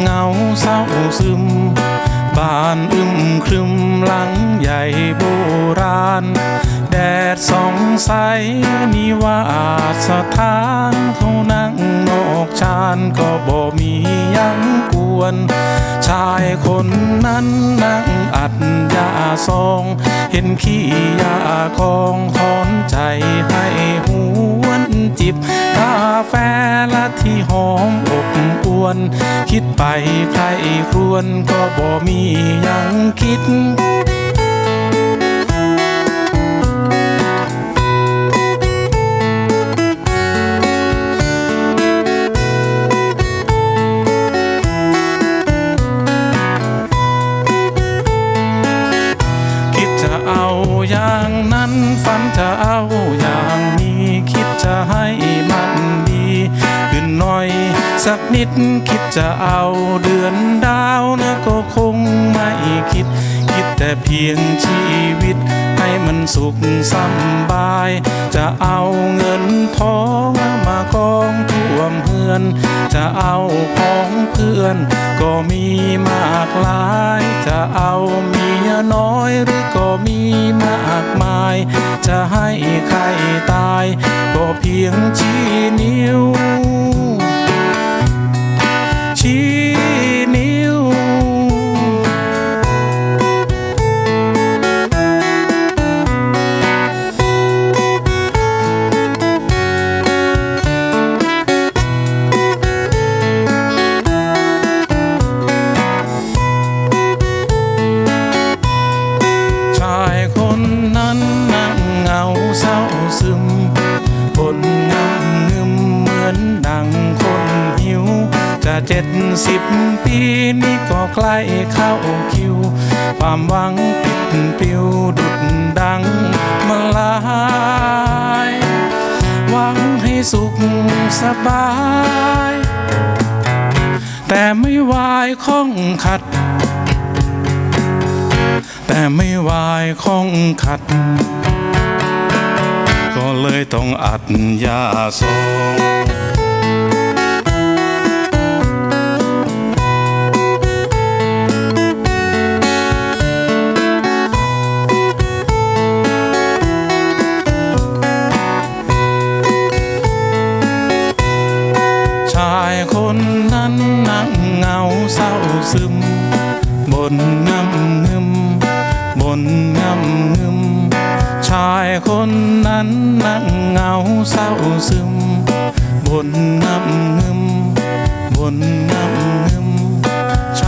เหงาเศร้าซึม บ้านอึมครึมหลังใหญ่โบราณ แดดส่องใสนิวาสถานเขานั่งนอกชานก็บ่มียังกวน ชายคนนั้นนั่งอัดยาซอง เห็นขี้ยาคองคอนใจให้หวนจิบกาแฟละที่หอม วน คิดไปใครครวนก็บ่มียังคิดคิดจะเอาอย่างนั้นฝันจะเอาอย่างนี้คิดจะให้ สักนิดคิดจะเอาเดือนดาวนะก็คงไม่คิด คิดแต่เพียงชีวิต ให้มันสุขสบาย จะเอาเงินทองมากองท่วมเฮือน จะเอาของเพื่อน ก็มีมากหลาย จะเอาเมียน้อยหรือก็มีมากมาย จะให้ใครตาย ก็เพียงชี้นิ้ว จะเจ็ดสิบปีนี้ก็ใกล้เข้าคิว ความหวังปิดปิวดุดดังมาลายหวังให้สุขสบาย แต่ไม่วายข้องขัด แต่ไม่วายคงขัด ก็เลยต้องอัดยาซอง เหงาเศร้าซึมบนงำงึมบนงำงึมช